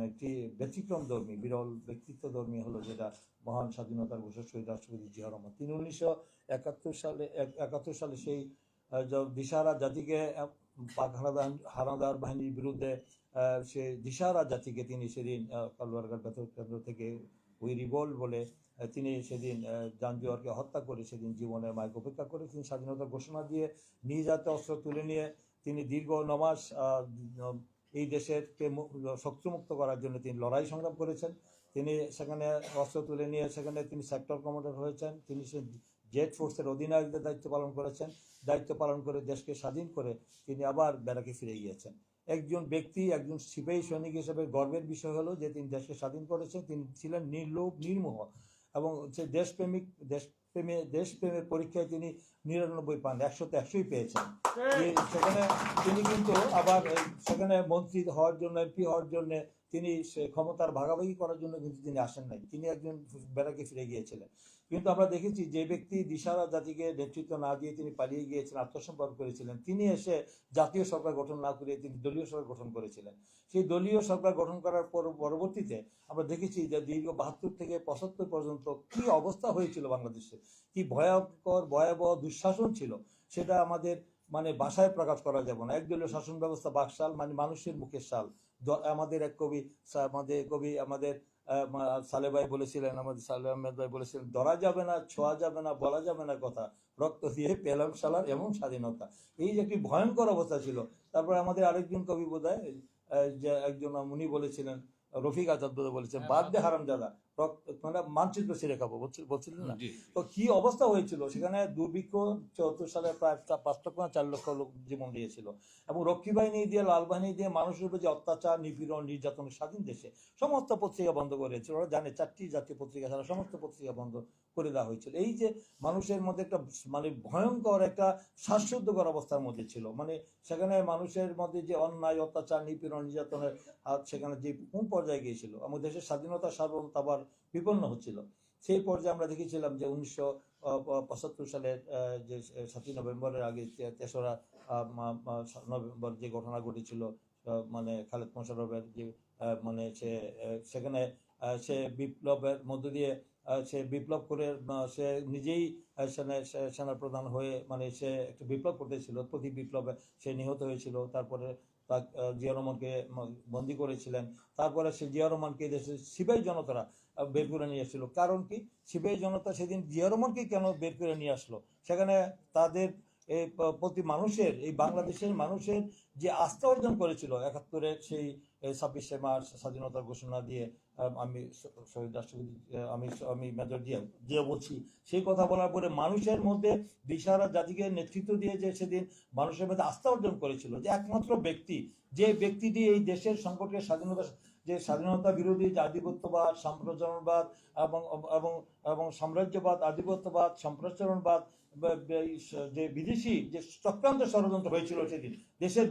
একটি ব্যতিক্রম ধর্মী বিরল ব্যক্তিত্ব ধর্মী হলো যেটা মহান স্বাধীনতার ঘোষক শহীদ রাষ্ট্রপতি জিয়া রহমান। তিনি উনিশশো একাত্তর সালে এক- একাত্তর সালে সেই দিশাহারা জাতিকে পাক হানাদার হানাদার বাহিনীর বিরুদ্ধে সে দিশাহারা জাতিকে তিনি সেদিন কালুয়ারঘাট বেতন কেন্দ্র থেকে উই রিভল বলে তিনি সেদিন আহ, জাঞ্জুয়ারকে হত্যা করে সেদিন জীবনের মাইক উপেক্ষা করে তিনি স্বাধীনতা ঘোষণা দিয়ে নিজ হাতে অস্ত্র তুলে নিয়ে তিনি দীর্ঘ নমাস এই দেশেরকে শত্রুমুক্ত করার জন্য তিনি লড়াই সংগ্রাম করেছেন। তিনি সেখানে অস্ত্র তুলে নিয়ে সেখানে তিনি সেক্টর কমান্ডার হয়েছেন। তিনি সে জেট ফোর্সের অধিনায়কদের দায়িত্ব পালন করেছেন। দায়িত্ব পালন করে দেশকে স্বাধীন করে তিনি আবার ব্যারাকে ফিরে গিয়েছেন। একজন ব্যক্তি, একজন সিপাহী সৈনিক হিসেবে গর্বের বিষয় হলো যে তিনি দেশকে স্বাধীন করেছেন। তিনি ছিলেন নির্লোভ, নির্মোহ এবং সে দেশপ্রেমিক দেশপ্রেমে দেশপ্রেমের পরীক্ষায় তিনি নিরানব্বই পান একশোতে একশোই পেয়েছেন। সেখানে তিনি কিন্তু আবার সেখানে মন্ত্রী হওয়ার জন্য এমপি হওয়ার জন্য তিনি সে ক্ষমতার ভাগাভাগি করার জন্য কিন্তু তিনি আসেন নাই। তিনি একজন বেড়াকে ফিরে গিয়েছিলেন। কিন্তু আমরা দেখেছি যে ব্যক্তি দিশারা জাতিকে নেতৃত্ব না দিয়ে তিনি পালিয়ে গিয়েছিলেন আত্মসম্পর্ক করেছিলেন। তিনি এসে জাতীয় সরকার গঠন না করে তিনি দলীয় সরকার গঠন করেছিলেন। সেই দলীয় সরকার গঠন করার পর পরবর্তীতে আমরা দেখেছি যে দীর্ঘ বাহাত্তর থেকে পঁচাত্তর পর্যন্ত কি অবস্থা হয়েছিল বাংলাদেশে? কি ভয়ঙ্কর, ভয়াবহ দুঃশাসন ছিল? সেটা আমাদের মানে ভাষায় প্রকাশ করা যাবে না। একদলীয় শাসন ব্যবস্থা বাকশাল মানে মানুষের মুখের শাল। আমাদের এক কবি, আমাদের কবি, আমাদের সালে ভাই বলেছিলেন আমাদের সালে আহমেদ ভাই বলেছিলেন ধরা যাবে না ছোঁয়া যাবে না বলা যাবে না কথা। রক্ত দিয়ে পেলাম সালার এমন স্বাধীনতা। এই যে একটি ভয়ঙ্কর অবস্থা ছিল। তারপরে আমাদের আরেকজন কবি বোধ হয় যে একজন উনি বলেছিলেন রফিক আজাদ বলেছেন বাদ দে হারাম দাদা রক্ত মানে মানচিত্র ছিঁড়ে খাব বলছিল- না? তো কি অবস্থা হয়েছিল? সেখানে দুর্ভিক্ষ চুয়াত্তর সালে প্রায় পাঁচ লক্ষ না চার লক্ষ লোক জীবন দিয়েছিল। এবং রক্ষী বাহিনী দিয়ে লাল বাহিনী দিয়ে মানুষের উপর যে অত্যাচার নিপীড়ন নির্যাতন স্বাধীন দেশে সমস্ত পত্রিকা বন্ধ করে দিয়েছিল। ওরা জানে চারটি জাতীয় পত্রিকা ছাড়া সমস্ত পত্রিকা বন্ধ করে দেওয়া হয়েছিল। এই যে মানুষের মধ্যে একটা মানে ভয়ঙ্কর একটা শ্বাসরুদ্ধকর অবস্থার মধ্যে ছিল। মানে সেখানে মানুষের মধ্যে যে অন্যায় অত্যাচার নিপীড়ন নির্যাতনের সেখানে যে কোন পর্যায়ে গিয়েছিল? আমাদের দেশের স্বাধীনতা সার্বভৌমত্ব আবার বিপন্ন হচ্ছিল। সেই পর্যায়ে আমরা দেখেছিলাম যে উনিশশো পঁচাত্তর সালের যে সাতই নভেম্বরের আগে তেসরা নভেম্বর যে ঘটনা ঘটেছিল মানে খালেদ মোশারফের যে মানে সে সেখানে সে বিপ্লবের মধ্য দিয়ে সে বিপ্লব করে সে নিজেই সেনা- প্রধান হয়ে মানে সে একটা বিপ্লব করতেছিল, প্রতি বিপ্লবে সে নিহত হয়েছিল। তারপরে জিয়া রহমানকে বন্দি করেছিলেন। তারপরে সে জিয়া রহমানকে দেশের সিপাহী জনতারা বের করে নিয়ে আসছিল। কারণ কি? সিপাহী জনতা সেদিন জিয়া রহমানকে কেন বের করে নিয়ে আসলো? সেখানে তাদের এই প্রতি মানুষের, এই বাংলাদেশের মানুষের যে আস্থা অর্জন করেছিল, একাত্তরের সেই ছাব্বিশে মার্চ স্বাধীনতা ঘোষণা দিয়ে আমি শহীদ রাষ্ট্রপতি আমি আমি মেজর জিয়া জিয়া বলছি। সেই কথা বলার পরে মানুষের মধ্যে দিশারা জাতিকে নেতৃত্ব দিয়ে যে সেদিন মানুষের মধ্যে আস্থা অর্জন করেছিল, যে একমাত্র ব্যক্তি, যে ব্যক্তিটি এই দেশের সংকটকে স্বাধীনতা, যে স্বাধীনতা বিরোধী যে আধিপত্যবাদ সাম্প্রদায়বাদ এবং এবং এবং সাম্রাজ্যবাদ, আধিপত্যবাদ সম্প্রসারণবাদ বা- বা- এই স- যে বিদেশি যে চক্রান্ত ষড়যন্ত্র হয়েছিল সেদিন, দেশের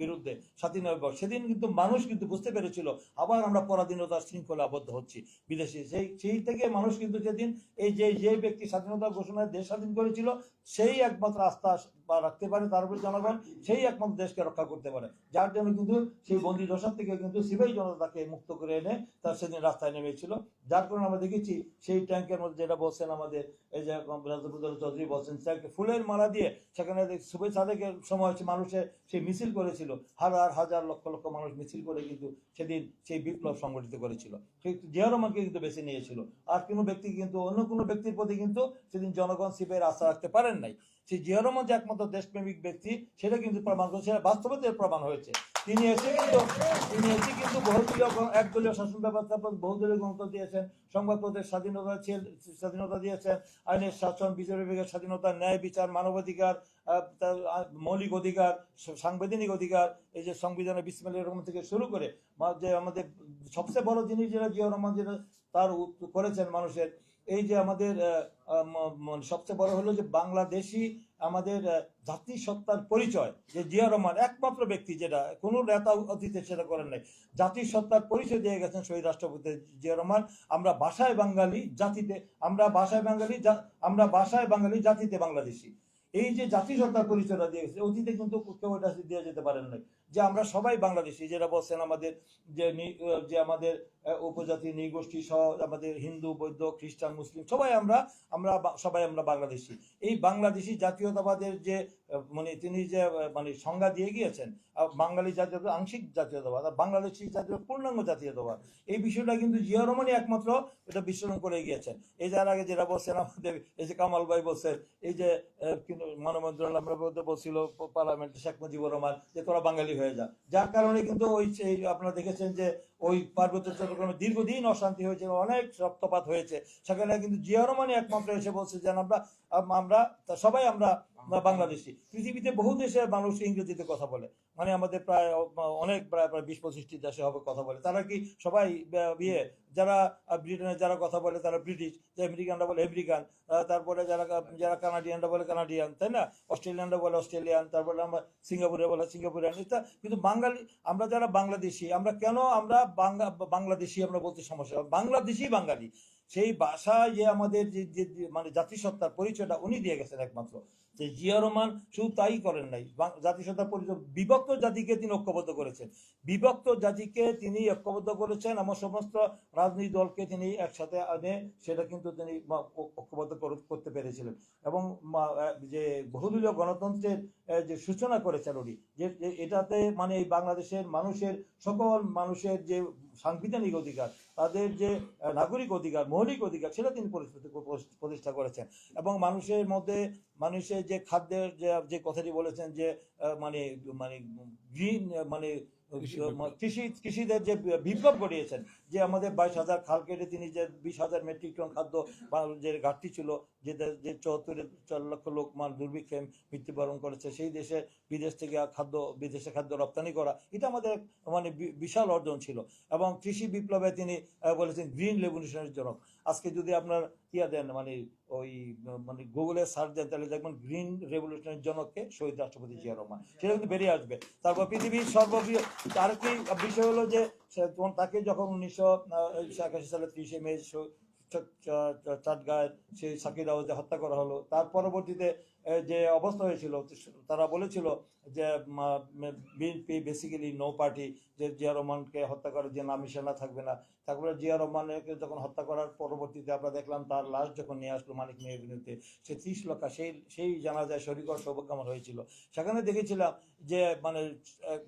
বিরুদ্ধে, স্বাধীন সেদিন কিন্তু মানুষ কিন্তু বুঝতে পেরেছিল, আবার আমরা পরাধীনতার শৃঙ্খলা আবদ্ধ হচ্ছি বিদেশি। সেই সেই থেকে মানুষ কিন্তু সেদিন এই যে যে ব্যক্তি স্বাধীনতা ঘোষণায় দেশ স্বাধীন করেছিল সেই একমাত্র আস্থা বা রাখতে পারে তার উপর জনগণ, সেই একমাত্র দেশকে রক্ষা করতে পারে। যার জন্য কিন্তু সেই বন্দি দশার থেকে কিন্তু সিপাহী জনতা তাকে মুক্ত করে এনে তার সেদিন রাস্তায় নেমেছিল। যার কারণে আমরা দেখেছি সেই ট্যাঙ্কের মধ্যে যেটা বলছেন আমাদের এই যে রাজপুত্র চৌধুরী বলছেন তাকে ফুলের মালা দিয়ে সেখানে শুভে সাদেকের সময় হচ্ছে মানুষে সেই মিছিল করেছিল। হাজার হাজার, লক্ষ লক্ষ মানুষ মিছিল করে কিন্তু সেদিন সেই বিপ্লব সংগঠিত করেছিল। জিয়া রহমানকে কিন্তু বেছে নিয়েছিল। আর কোনো ব্যক্তি কিন্তু, অন্য কোনো ব্যক্তির প্রতি কিন্তু সেদিন জনগণ সিপের আস্থা রাখতে পারেন নাই। সেই জিয়া রহমান যে একমাত্র দেশপ্রেমিক ব্যক্তি, সেটা কিন্তু প্রমাণ করেছে সেটা বাস্তবতে প্রমাণ হয়েছে। তিনি এসে কিন্তু, তিনি এসে কিন্তু বহুদলীয় একদলীয় শাসন ব্যবস্থা বহুদলীয় গণতন্ত্র দিয়েছেন, সংবাদপত্রের স্বাধীনতা স্বাধীনতা দিয়েছেন, আইনের শাসন, বিচার বিভাগের স্বাধীনতা, ন্যায় বিচার, মানবাধিকার মৌলিক অধিকার সাংবিধানিক অধিকার, এই যে সংবিধানের বিসমিল এরকম থেকে শুরু করে যে আমাদের সবচেয়ে বড় জিনিস যেটা জিয়া রহমান যেটা তার করেছেন মানুষের এই যে আমাদের সবচেয়ে বড় হলো যে বাংলাদেশি আমাদের আহ, জাতিসত্তার পরিচয় যে জিয়া রহমান একমাত্র ব্যক্তি যেটা কোনো নেতা অতীতে সেটা করেন নাই। জাতিসত্তার পরিচয় দিয়ে গেছেন শহীদ রাষ্ট্রপতি জিয়া রহমান। আমরা ভাষায় বাঙালি জাতিতে আমরা ভাষায় বাঙালি আমরা ভাষায় বাঙালি জাতিতে বাংলাদেশি। এই যে জাতিসত্তার পরিচয়টা দিয়ে গেছে অতীতে কিন্তু কেউ এটা দিয়ে যেতে পারেন নাই। যে আমরা সবাই বাংলাদেশি, যেটা বলছেন আমাদের যে যে আমাদের উপজাতি, নৃগোষ্ঠী সহ আমাদের হিন্দু, বৌদ্ধ, খ্রিস্টান, মুসলিম, সবাই আমরা আমরা সবাই আমরা বাংলাদেশি। এই বাংলাদেশি জাতীয়তাবাদের যে মানে তিনি যে মানে সংজ্ঞা দিয়ে গিয়েছেন বাঙালি জাতীয়তা, আংশিক জাতীয়তাবাদ, আর বাংলাদেশি জাতীয়, পূর্ণাঙ্গ জাতীয়তাবাদ, এই বিষয়টা কিন্তু জিয়া রহমানই একমাত্র এটা বিশ্লেষণ করে গিয়েছেন। এই যার আগে যেটা বলছেন আমাদের, এই যে কামাল ভাই বলছেন, এই যে কিন্তু আমরা বলছিল, পার্লামেন্টে শেখ মুজিবুর রহমান, যে তোরা বাঙালি হয়ে যায়। যার কারণে কিন্তু ওই সেই আপনারা দেখেছেন যে ওই পার্বত্য চট্টগ্রামে দীর্ঘদিন অশান্তি হয়েছে অনেক রক্তপাত হয়েছে। সেখানে কিন্তু জিয়া রহমানই একমাত্র এসে বলছে যে, আমরা আমরা সবাই আমরা বাংলাদেশি। পৃথিবীতে বহু দেশের মানুষ ইংরেজিতে কথা বলে। মানে আমাদের প্রায়, অনেক প্রায় প্রায় বিশ পঁচিশটি দেশে হবে কথা বলে। তারা কি সবাই বে- বিয়ে যারা ব্রিটেনে যারা কথা বলে, তারা ব্রিটিশ, যে আমেরিকানরা বলে আমেরিকান তারপরে যারা যারা কানাডিয়ানরা বলে কানাডিয়ান, তাই না? অস্ট্রেলিয়ানরা বলে অস্ট্রেলিয়ান, তারপরে আমরা সিঙ্গাপুরে বলে সিঙ্গাপুরিয়ান, এটা কিন্তু বাঙালি, আমরা যারা বাংলাদেশি, আমরা কেন আমরা বাংলা, বাংলাদেশি আমরা বলতে সমস্যা? বাংলাদেশি বাঙালি। সেই ভাষা যে আমাদের যে যে মানে জাতিসত্তার পরিচয়টা উনি দিয়ে গেছেন একমাত্র। যে জিয়া রহমান শুধু তাই করেন নাই জাতিসত্তার পরিচয়, বিভক্ত জাতিকে তিনি ঐক্যবদ্ধ করেছেন। বিভক্ত জাতিকে তিনি ঐক্যবদ্ধ করেছেন, আমার সমস্ত রাজনৈতিক দলকে তিনি একসাথে আনে, সেটা কিন্তু তিনি ঐক্যবদ্ধ করতে পেরেছিলেন। এবং যে বহুদলীয় গণতন্ত্রের যে সূচনা করেছেন উনি, যে এটাতে মানে বাংলাদেশের মানুষের, সকল মানুষের যে সাংবিধানিক অধিকার, তাদের যে নাগরিক অধিকার, মৌলিক অধিকার, সেটা তিনি প্রতিষ্ঠা করেছেন। এবং মানুষের মধ্যে, মানুষের যে খাদ্যের যে কথাটি বলেছেন যে মানে মানে গ্রিন মানে কৃষি কৃষিদের যে বিপ্লব ঘটিয়েছেন যে আমাদের বাইশ হাজার খাল কেটে তিনি যে বিশ হাজার মেট্রিক টন খাদ্য যে ঘাটতি ছিল যে যে চুয়াত্তরের চার লক্ষ লোক মান দুর্ভিক্ষে মৃত্যুবরণ করেছে সেই দেশে বিদেশ থেকে খাদ্য বিদেশে খাদ্য রপ্তানি করা এটা আমাদের মানে বিশাল অর্জন ছিল। এবং কৃষি বিপ্লবে তিনি বলেছেন গ্রিন রেভলিউশনের জনক। আজকে যদি আপনার ইয়া দেন মানে ওই মানে গুগলে সার্চ দেন, তাহলে দেখবেন গ্রিন রেভলিউশনের জনককে শহীদ রাষ্ট্রপতি জিয়া রহমান। সেটা কিন্তু বেরিয়ে আসবে। তারপর পৃথিবীর সর্ববৃহৎ আরেকটি বিষয় হলো যে তাকে যখন উনিশশো একাশি সালে ত্রিশে মে চাটগাঁয় সেই সাকির আওয়াজে হত্যা করা হলো। তার পরবর্তীতে যে অবস্থা হয়েছিল, তারা বলেছিল যে বিএনপি বেসিক্যালি নো পার্টি যে জিয়া রহমানকে হত্যা করার যে নাম থাকবে না। তারপরে জিয়া রহমানকে যখন হত্যা করার পরবর্তীতে আমরা দেখলাম, তার লাশ যখন নিয়ে আসলো মানিক মেয়ের সে ত্রিশ লক্ষ, সেই সেই জানা যায় শরীকর সৌভাগ্যমন হয়েছিল। সেখানে দেখেছিলাম যে মানে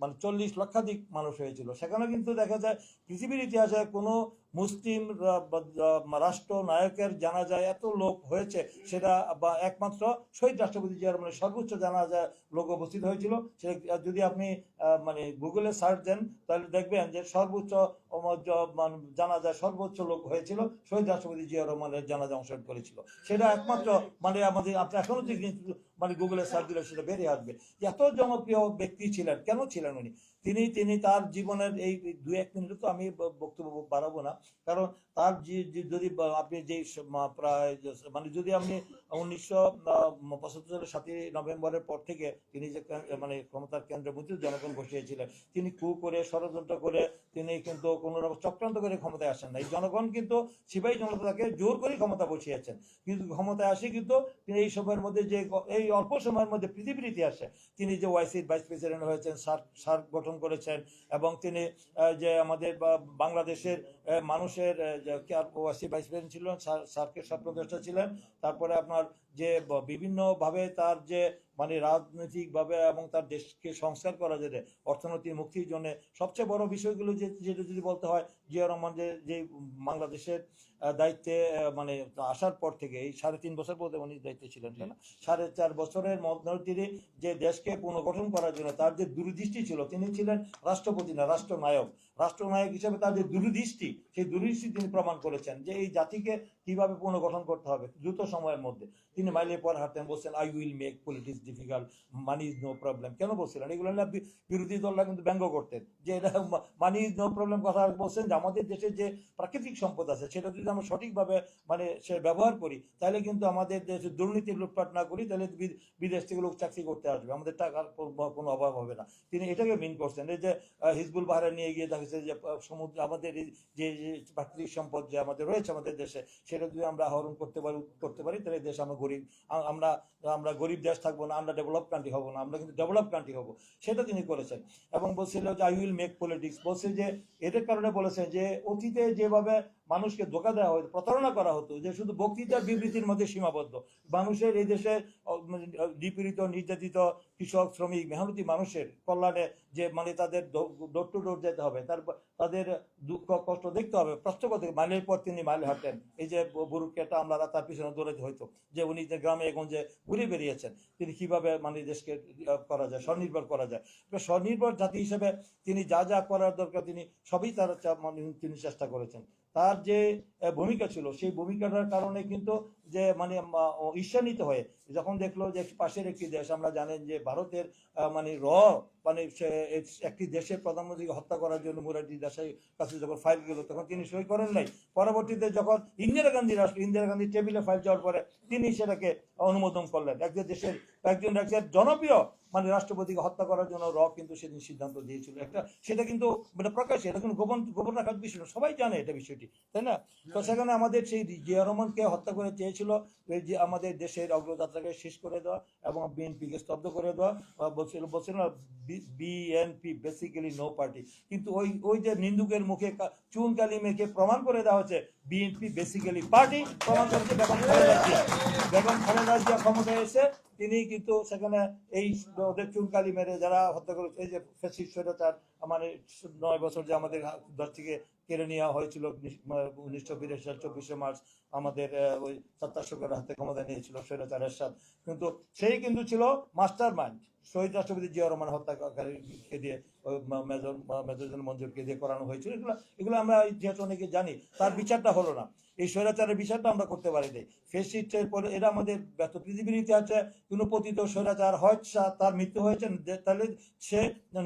মানে চল্লিশ লক্ষাধিক মানুষ হয়েছিল। সেখানে কিন্তু দেখা যায়, পৃথিবীর ইতিহাসে কোনো মুসলিম রাষ্ট্র নায়কের জানা যায় এত লোক হয়েছে, সেটা বা, একমাত্র শহীদ রাষ্ট্রপতি জিয়া রহমানের সর্বোচ্চ জানাজা লোক উপস্থিত হয়েছিল, সে যদি আপনি মানে গুগলে সার্চ দেন, তাহলে দেখবেন যে সর্বোচ্চ জানা যায় সর্বোচ্চ লোক হয়েছিল, শহীদ রাষ্ট্রপতি জিয়া রহমানের জানাজা অংশগ্রহণ করেছিল। সেটা একমাত্র মানে আমাদের, আপনি এখনও যে মানে গুগলে সার্চ দিলে সেটা বেরিয়ে আসবে। এত জনপ্রিয় ব্যক্তি ছিলেন, কেন ছিলেন উনি? তিনি তিনি তার জীবনের এই দু এক মিনিটে তো আমি বক্তব্য বাড়াবো না। কারণ তার যদি আপনি যে প্রায় মানে যদি আপনি উনিশশো পঁচাত্তর সালের সাতই নভেম্বরের পর থেকে তিনি যে মানে ক্ষমতার কেন্দ্রে মধ্যে জনগণ বসিয়েছিলেন, তিনি কু করে, ষড়যন্ত্র করে, তিনি কিন্তু কোনো রকম চক্রান্ত করে ক্ষমতায় আসেন না এই জনগণ কিন্তু সিপাহী জনতাকে জোর করে ক্ষমতা বসিয়েছেন। কিন্তু ক্ষমতায় আসে কিন্তু তিনি এই সময়ের মধ্যে যে এই অল্প সময়ের মধ্যে পৃথিবীর ইতিহাসে তিনি যে ওয়াইসির ভাইস প্রেসিডেন্ট হয়েছেন সার্ক সার্ক গঠন করেছেন এবং তিনি যে আমাদের বাংলাদেশের মানুষের ওয়াইসি ভাইস প্রেসিডেন্ট ছিলেন, সার- সার্কের স্বপ্নদ্রষ্টা ছিলেন। তারপরে আপনার যে বিভিন্নভাবে তার যে মানে রাজনৈতিকভাবে এবং তার দেশকে সংস্কার করা যেতে অর্থনৈতিক মুক্তির জন্য সবচেয়ে বড় বিষয়গুলো যে, যেটা যদি বলতে হয়, জিয়া রহমান যে বাংলাদেশের দায়িত্বে মানে আসার পর থেকে এই সাড়ে তিন বছর পর্যন্ত উনি দায়িত্বে ছিলেন তাই না? সাড়ে চার বছরের মধ্যে যে দেশকে পুনর্গঠন করার জন্য তার যে দূরদৃষ্টি ছিল তিনি ছিলেন রাষ্ট্রপতি না রাষ্ট্রনায়ক। রাষ্ট্রনায়ক হিসেবে তার যে দূরদৃষ্টি সেই দূরদৃষ্টি তিনি প্রমাণ করেছেন যে এই জাতিকে কীভাবে পুনর্গঠন করতে হবে দ্রুত সময়ের মধ্যে। তিনি মাইলে পর হাঁটতেন বলছেন I will make politics difficult money is no problem কেন বলছিলেন? এগুলো না বিরোধী দলরা কিন্তু ব্যঙ্গ করতেন। যে এটা মানি ইজ নো প্রবলেম কথা বলছেন যে আমাদের দেশে যে প্রাকৃতিক সম্পদ আছে সেটা যদি আমরা সঠিকভাবে মানে সে ব্যবহার করি, তাহলে কিন্তু আমাদের দেশে দুর্নীতি লুটপাট না করি, তাহলে বিদেশ থেকে লোক চাকরি করতে আসবে। আমাদের টাকার কোনো অভাব হবে না। তিনি এটাকে মিন করছেন। এই যে হিজবুল বাহারে নিয়ে গিয়ে তাকে হয়েছে যে সমুদ্র, আমাদের যে প্রাকৃতিক সম্পদ যে আমাদের রয়েছে আমাদের দেশে, সেটা যদি আমরা আহরণ করতে পারি করতে পারি, তাহলে দেশ আমরা গরিব আমরা আমরা গরিব দেশ থাকব না, আমরা ডেভেলপ কান্ট্রি হব না, আমরা কিন্তু ডেভেলপ কান্ট্রি হব। সেটা তিনি করেছেন। এবং বলছিল যে আই উইল মেক পলিটিক্স বলছে যে, এদের কারণে বলেছেন যে, অতীতে যেভাবে মানুষকে ধোকা দেওয়া হতো প্রতারণা করা হতো যে শুধু বক্তৃতার বিবৃতির মধ্যে সীমাবদ্ধ। মানুষের এই দেশে মানে, নিপীড়িত নির্যাতিত কৃষক শ্রমিক মেহনতি মানুষের কল্যাণে যে মানে তাদের ডোর টু ডোর যেতে হবে, তারপর তাদের দুঃখ কষ্ট দেখতে হবে করতে মাইলের পর তিনি মাইল হাঁটেন এই যে বুরুকেটা আমরা তার পিছনে দৌড়াতে হইতো, যে উনি যে গ্রামে গঞ্জে ঘুরে বেরিয়েছেন তিনি কীভাবে মানে দেশকে করা যায়, স্বনির্ভর করা যায়। স্বনির্ভর জাতি হিসেবে তিনি যা যা করার দরকার তিনি সবই তার মানে তিনি চেষ্টা করেছেন। তার যে ভূমিকা ছিল, সেই ভূমিকাটার কারণে কিন্তু যে মানে ঈর্ষান্বিত হয়ে যখন দেখল যে পাশের একটি দেশ, আমরা জানেন যে ভারতের মানে র মানে একটি দেশের প্রধানমন্ত্রীকে হত্যা করার জন্য মুরারজি দেশাই কাছে যখন ফাইল গেল, তখন তিনি সই করেন নাই। পরবর্তীতে যখন ইন্দিরা গান্ধী রাষ্ট্র, ইন্দিরা গান্ধী টেবিলে ফাইল যাওয়ার পরে তিনি সেটাকে অনুমোদন করলেন। একজন দেশের একজন একজন জনপ্রিয় মানে রাষ্ট্রপতিকে হত্যা করার জন্য র কিন্তু সেদিন সিদ্ধান্ত দিয়েছিল। একটা সেটা কিন্তু মানে প্রকাশ্যে, এটা কিন্তু গোপন গোপন রাখার বিষয়। সবাই জানে এটা বিষয়টি, তাই না? তো সেখানে আমাদের সেই জিয়া রহমানকে হত্যা করে চেয়েছিল যে আমাদের দেশের অগ্রযাত্রাকে শেষ করে দেওয়া এবং বিএনপিকে স্তব্ধ করে দেওয়া বলছিল বলছিল না বিএনপি বেসিক্যালি নো পার্টি কিন্তু ওই ওই যে নিন্দুকের মুখে চুন কালি মেখে প্রমাণ করে দেওয়া হচ্ছে বিএনপি বেসিক্যালি পার্টি প্রমাণ করেছে বেগম খালেদা এসে তিনি কিন্তু সেখানে এই ওদের চুনকালি মেরে যারা হত্যা করেছে, এই যে ফেসিস স্বৈরাচার মানে নয় বছর যে আমাদের দশ থেকে কেড়ে নেওয়া হয়েছিল উনিশশো বিরাশি সাল, চব্বিশে মার্চ, আমাদের ওই সত্তাশকের হাতে ক্ষমতা নিয়েছিল স্বৈরাচারের সাথ। কিন্তু সেই কিন্তু ছিল মাস্টার মাইন্ড শহীদ রাষ্ট্রপতি জিয়া রহমান হত্যাকারীকে দিয়ে ওই মেজর মেজর মঞ্জুরকে দিয়ে করানো হয়েছিল। এগুলো এগুলো আমরা যেহেতু অনেকে জানি, তার বিচারটা হলো না। এই স্বৈরাচারের বিচারটা আমরা করতে পারিনি। ফেসিস্টের পরে এরা আমাদের ব্যর্থ। পৃথিবীর ইতিহাসে কোনো পতিত স্বৈরাচার হয় তার মৃত্যু হয়েছে তাহলে সে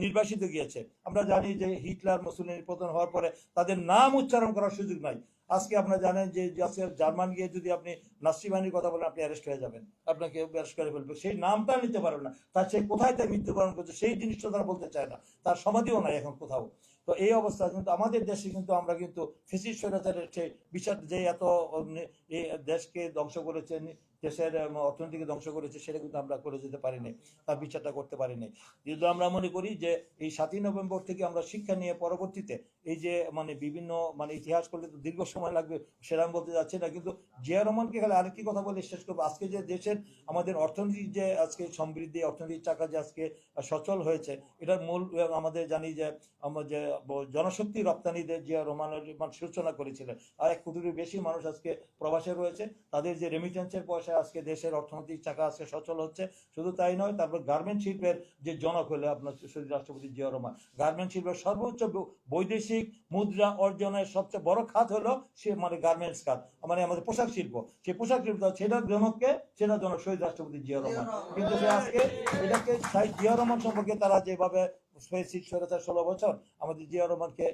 নির্বাসিত গিয়েছে। আমরা জানি যে হিটলার মুসলিমের পতন হওয়ার পরে তাদের নাম উচ্চারণ করার সুযোগ নাই। আজকে আপনারা জানেন যে আজকে জার্মান গিয়ে যদি আপনি নাসি বাহিনীর কথা বলেন, আপনি অ্যারেস্ট হয়ে যাবেন। আপনাকে অ্যারেস্ট করে ফেলবে। সেই নামটা নিতে পারবে না। তার সে কোথায় তার মৃত্যুবরণ করছে, সেই জিনিসটা তারা বলতে চায় না। তার সমাধিও নাই এখন কোথাও। তো এই অবস্থা কিন্তু আমাদের দেশে কিন্তু আমরা কিন্তু ফেসিস স্বৈরাচারের সেই বিচার যে এত দেশকে ধ্বংস করেছে দেশের অর্থনীতিকে ধ্বংস করেছে, সেটা কিন্তু আমরা করে যেতে পারিনি তার বিচারটা করতে পারিনি। কিন্তু আমরা মনে করি যে এই সাতই নভেম্বর থেকে আমরা শিক্ষা নিয়ে পরবর্তীতে এই যে মানে বিভিন্ন মানে ইতিহাস করলে তো দীর্ঘ সময় লাগবে, সেটা আমি বলতে যাচ্ছি না। কিন্তু জিয়া রহমানকে খালি আরেকটি কথা বলে শেষ করব। আজকে যে দেশের আমাদের অর্থনীতি যে আজকে সমৃদ্ধি, অর্থনীতির চাকা যে আজকে সচল হয়েছে, এটার মূল আমাদের জানি যে আমার যে জনশক্তি রপ্তানিতে জিয়া রহমানের মানে সূচনা করেছিলেন। আর এক কোটির বেশি মানুষ আজকে প্রবাসে রয়েছে। তাদের যে রেমিটেন্সের পয়সা আজকে দেশের অর্থনৈতিক চাকা আজকে সচল হচ্ছে। শুধু তাই নয় তারপর গার্মেন্ট শিল্পের যে জনক হলো আপনার রাষ্ট্রপতি জিয়া রহমান গার্মেন্ট শিল্পের সর্বোচ্চ বৈদেশিক মুদ্রা অর্জনের সবচেয়ে বড় খাত হলো সে মানে গার্মেন্টস খাত মানে আমাদের পোশাক শিল্প। সেই পোশাক শিল্প সেটার জনককে সেটা জনক শহীদ রাষ্ট্রপতি জিয়া রহমান। কিন্তু সে আজকে এটাকে জিয়া রহমান সম্পর্কে তারা যেভাবে স্বৈরাচার ষোলো বছর আমাদের জিয়া রহমানকে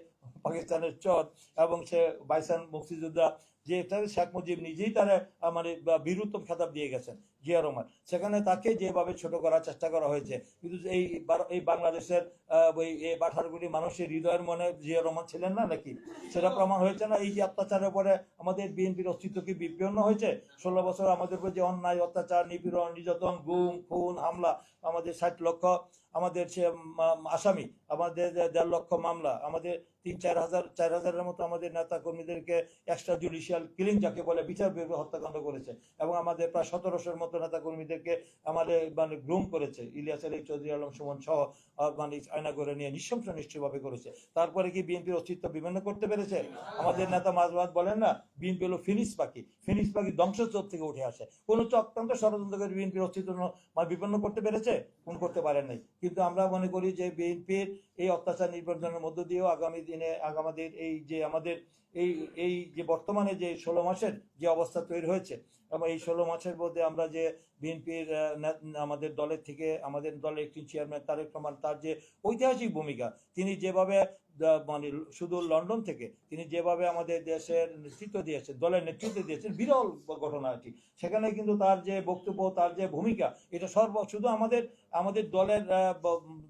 পাকিস্তানের চর এবং সে বাইসান মুক্তিযোদ্ধা যে তাদের শেখ মুজিব নিজেই তারা মানে বীরুত্তম খেতাব দিয়ে গেছেন। জিয়া রহমান সেখানে তাকে যেভাবে ছোট করার চেষ্টা করা হয়েছে, কিন্তু এই এই বাংলাদেশের ওই বাঠারগুলি মানুষের হৃদয়ের মনে জিয়া রহমান ছিলেন না নাকি? সেটা প্রমাণ হয়েছে না, এই যে অত্যাচারের পরে আমাদের বিএনপির অস্তিত্ব কি বিপন্ন হয়েছে? ষোলো বছর আমাদের উপর যে অন্যায়, অত্যাচার, নিপীড়ন, নির্যাতন, গুম, খুন, হামলা, আমাদের ষাট লক্ষ, আমাদের সে আসামি, আমাদের দেড় লক্ষ মামলা, আমাদের তিন, চার হাজার, চার হাজারের মতো আমাদের নেতা কর্মীদেরকে এক্সট্রা জুডিশিয়াল কিলিং যাকে বলে বিচার বিভাগে হত্যাকাণ্ড করেছে, এবং আমাদের প্রায় সতেরোশোর মতো নেতা কর্মীদেরকে আমাদের মানে গ্রুম করেছে। ইলিয়াস আলী চৌধুরী আলম সুমন সহ মানে আয়না করে নিয়ে নিঃশংস নিশ্চয়ভাবে করেছে। তারপরে কি বিএনপির অস্তিত্ব বিভিন্ন করতে পেরেছে? আমাদের নেতা মাজবাদ বলেন না, বিএনপি হলো ফিনিক্স পাখি। ফিনিক্স পাখি ধ্বংসস্তূপ থেকে উঠে আসে। কোন চক্রান্ত ষড়যন্ত্র করে বিএনপির অস্তিত্ব মানে বিপন্ন করতে পেরেছে? কোন করতে পারেন নাই। কিন্তু আমরা মনে করি যে বিএনপির এই অত্যাচার নির্বাচনের মধ্য দিয়েও আগামী দিনে, আগামীদের এই যে আমাদের এই এই যে বর্তমানে যে ষোলো মাসের যে অবস্থা তৈরি হয়েছে এবং এই ষোলো মাসের মধ্যে আমরা যে বিএনপির আমাদের দলের থেকে, আমাদের দলের একটি চেয়ারম্যান তারেক রহমান, তার যে ঐতিহাসিক ভূমিকা, তিনি যেভাবে মানে শুধু লন্ডন থেকে তিনি যেভাবে আমাদের দেশের নেতৃত্ব দিয়েছেন, দলের নেতৃত্ব দিয়েছেন, বিরল ঘটনা এটি। সেখানে কিন্তু তার যে বক্তব্য, তার যে ভূমিকা, এটা সর্ব, শুধু আমাদের আমাদের দলের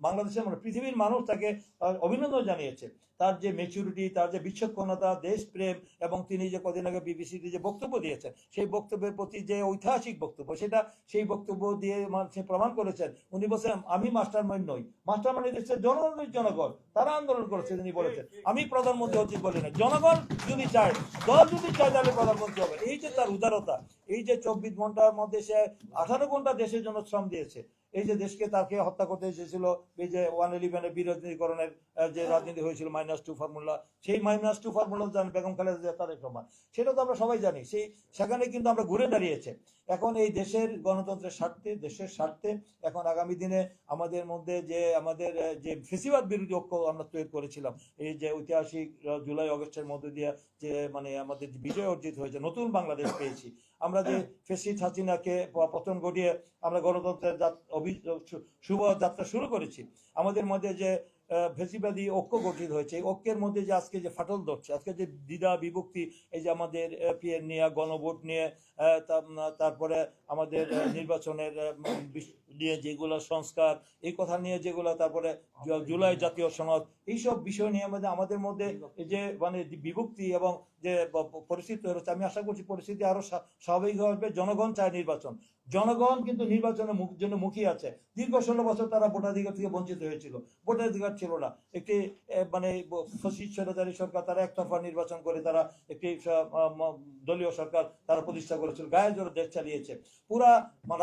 বাংলাদেশের মানে পৃথিবীর মানুষ তাকে অভিনন্দন জানিয়েছে। তার যে মেচুরিটি তার যে বিচক্ষণতা দেশপ্রেম, এবং তিনি যে কদিন আগে বিবিসিতে যে বক্তব্য দিয়েছেন, সেই বক্তব্যের প্রতি যে ঐতিহাসিক বক্তব্য, সেটা সেই বক্তব্য দিয়ে মা- সে প্রমাণ করেছেন। উনি বলছেন, আমি মাস্টার মাইন্ড নই। মাস্টার মাইন্ড দেশের জনগণের জনগণ। তারা আন্দোলন করেছে। তিনি বলেছেন। আমি প্রধানমন্ত্রী হচ্ছি বলি না জনগণ যদি চায়, দল যদি চায় তাহলে প্রধানমন্ত্রী হবে। এই যে তার উদারতা, এই যে চব্বিশ ঘণ্টার মধ্যে সে আঠারো ঘণ্টা দেশের জন্য শ্রম দিয়েছে এই যে দেশকে তাকে হত্যা করতে এসেছিল, এই যে ওয়ান ইলেভেনের বিরোধীকরণের যে রাজনীতি হয়েছিল মাইনাস টু ফর্মুলা সেই মাইনাস টু ফর্মুলা জানেন বেগম খালেদা জিয়া তারেক রহমান। সেটা তো আমরা সবাই জানি, সেই সেখানে কিন্তু আমরা ঘুরে দাঁড়িয়েছে। এখন এই দেশের গণতন্ত্রের স্বার্থে, দেশের স্বার্থে, এখন আগামী দিনে আমাদের মধ্যে যে আমাদের যে ফেসিবাদ বিরোধী ঐক্য আমরা তৈরি করেছিলাম, এই যে ঐতিহাসিক জুলাই, অগস্টের মধ্যে দিয়ে যে মানে আমাদের বিজয় অর্জিত হয়েছে, নতুন বাংলাদেশ পেয়েছি আমরা যে ফেসিদ হাসিনাকে পতন ঘটিয়ে আমরা গণতন্ত্রের শুভ যাত্রা শুরু করেছি, আমাদের মধ্যে যে ফেসিবাদী ঐক্য গঠিত হয়েছে, এই ঐক্যের মধ্যে যে আজকে যে ফাটল ধরছে, আজকে যে দ্বিধা বিভক্তি, এই যে আমাদের পিএন নিয়ে গণভোট নিয়ে তারপরে আমাদের নির্বাচনের নিয়ে যেগুলো সংস্কার এই কথা নিয়ে যেগুলো তারপরে জুলাই জাতীয় সনদ এইসব বিষয় নিয়ে আমাদের আমাদের মধ্যে যে মানে বিভক্তি এবং যে পরিস্থিতি হচ্ছে আমি আশা করছি পরিস্থিতি আরও স্বাভাবিক হবে জনগণ চায় নির্বাচন। জনগণ কিন্তু নির্বাচনের মুখ জন্য মুখিয়ে আছে। দীর্ঘ ষোলো বছর তারা ভোটাধিকার থেকে বঞ্চিত হয়েছিল। ভোটাধিকার ছিল না। একটি মানে ফসিদ স্বৈরাচারী সরকার তারা একতরফা নির্বাচন করে তারা একটি দলীয় সরকার তারা প্রতিষ্ঠা করেছিল। গায়ে জোরে দেশ চালিয়েছে। পুরা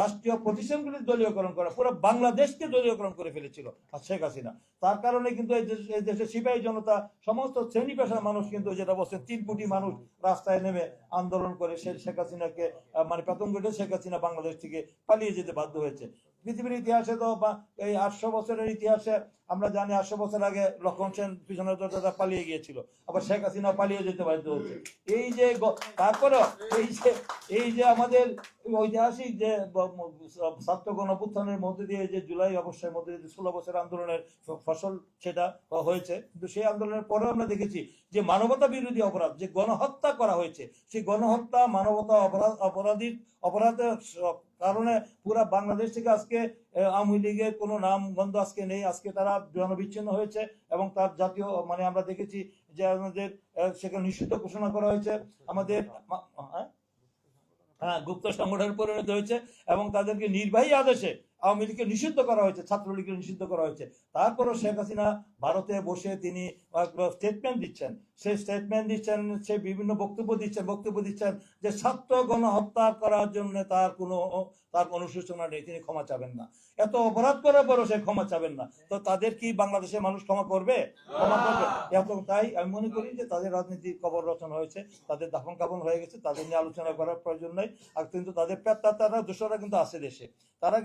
রাষ্ট্রীয় প্রতিষ্ঠানগুলি দলীয়করণ করা, পুরো বাংলাদেশকে দলীয়করণ করে ফেলেছিল আর শেখ হাসিনা। তার কারণে কিন্তু এই দেশ- সিপাহী জনতা, সমস্ত শ্রেণি পেশার মানুষ কিন্তু যেটা বলছেন, তিন কোটি মানুষ রাস্তায় নেমে আন্দোলন করে সে শেখ হাসিনাকে মানে প্রথম ঘটে শেখ হাসিনা বাংলাদেশ থেকে পালিয়ে যেতে বাধ্য হয়েছে। পৃথিবীর ইতিহাসে তো বা এই আটশো বছরের ইতিহাসে আমরা জানি আটশো বছর আগে লক্ষণ সেন পিছনের দরজাটা পালিয়ে গিয়েছিল। আবার শেখ হাসিনা পালিয়ে যেতে বাধ্য হচ্ছে। এই যে তারপরেও এই যে এই যে আমাদের ঐতিহাসিক যে ছাত্র গণপুত্থানের মধ্যে দিয়ে যে জুলাই অবশ্যই মধ্যে দিয়ে ষোলো বছর আন্দোলনের ফসল সেটা হয়েছে। কিন্তু সেই আন্দোলনের পরেও আমরা দেখেছি যে মানবতা বিরোধী অপরাধ, যে গণহত্যা করা হয়েছে, সেই গণহত্যা, মানবতা অপরাধ, অপরাধীর অপরাধের কারণে পুরা বাংলাদেশ থেকে আজকে আওয়ামী লীগের কোনো নাম গন্ধ আজকে নেই আজকে তারা জনবিচ্ছিন্ন হয়েছে এবং তার জাতীয় মানে আমরা দেখেছি যে আমাদের সেখানে নিষিদ্ধ ঘোষণা করা হয়েছে আমাদের হ্যাঁ? হ্যাঁ গুপ্ত সংগঠন পরিণত হয়েছে এবং তাদেরকে নির্বাহী আদেশে আওয়ামী লীগকে নিষিদ্ধ করা হয়েছে, ছাত্রলীগকে নিষিদ্ধ করা হয়েছে। তারপরও শেখ হাসিনা ভারতে বসে তিনি স্টেটমেন্ট দিচ্ছেন। সেই স্টেটমেন্ট দিচ্ছেন, সে বিভিন্ন বক্তব্য দিচ্ছেন বক্তব্য দিচ্ছেন যে ছাত্র গণহত্যা করার জন্য তার কোনো তার কোনো সূচনা নেই, তিনি ক্ষমা চাবেন না। এত অপরাধ করার পরও সে ক্ষমা চাবেন না। তো তাদের কি বাংলাদেশের মানুষ ক্ষমা করবে? ক্ষমা করবে। এবং তাই আমি মনে করি যে তাদের রাজনীতির কবর রচনা হয়েছে, তাদের দাফন কাফন হয়ে গেছে, তাদের নিয়ে আলোচনা করার প্রয়োজন নেই। আর কিন্তু তাদের পেত্তারা দোষরা কিন্তু আছে দেশে। তারা